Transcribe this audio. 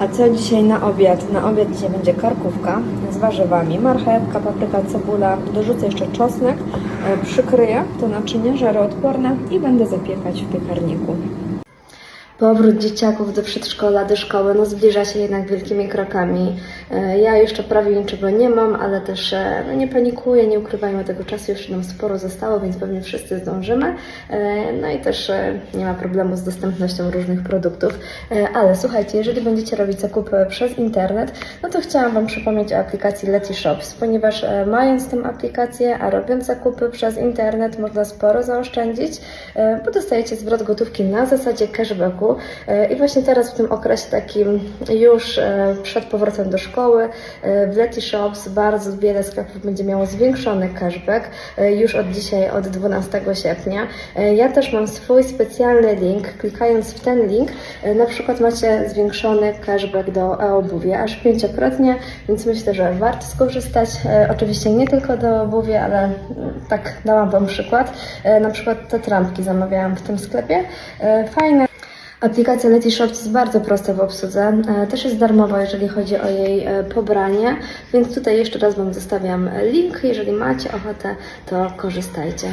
A co dzisiaj na obiad? Na obiad dzisiaj będzie karkówka z warzywami, marchewka, papryka, cebula. Dorzucę jeszcze czosnek, e, przykryję to naczynie żaroodporne i będę zapiekać w piekarniku. Powrót dzieciaków do przedszkola, do szkoły, no zbliża się jednak wielkimi krokami. E, Ja jeszcze prawie niczego nie mam, ale też e, no nie panikuję, nie ukrywajmy tego czasu, jeszcze nam sporo zostało, więc pewnie wszyscy zdążymy. E, No i też nie ma problemu z dostępnością różnych produktów. Ale słuchajcie, jeżeli będziecie robić zakupy przez internet, no to chciałam Wam przypomnieć o aplikacji Leti Shops, ponieważ mając tę aplikację, a robiąc zakupy przez internet, można sporo zaoszczędzić, bo dostajecie zwrot gotówki na zasadzie cashbacku. E, I właśnie teraz w tym okresie takim już e, przed powrotem do szkoły e, w Leti Shops bardzo wiele sklepów będzie miało zwiększony cashback już od dzisiaj, od 12 sierpnia. Ja też mam swój specjalny link. Klikając w ten link, na przykład macie zwiększony cashback do e-obuwia, aż pięciokrotnie, więc myślę, że warto skorzystać. Oczywiście nie tylko do obuwia, ale tak dałam Wam przykład. Na przykład te trampki zamawiałam w tym sklepie. Fajne. Aplikacja Leti Shops jest bardzo prosta w obsłudze. E, Też jest darmowa, jeżeli chodzi o jej e, pobranie, więc tutaj jeszcze raz Wam zostawiam link. Jeżeli macie ochotę, to korzystajcie.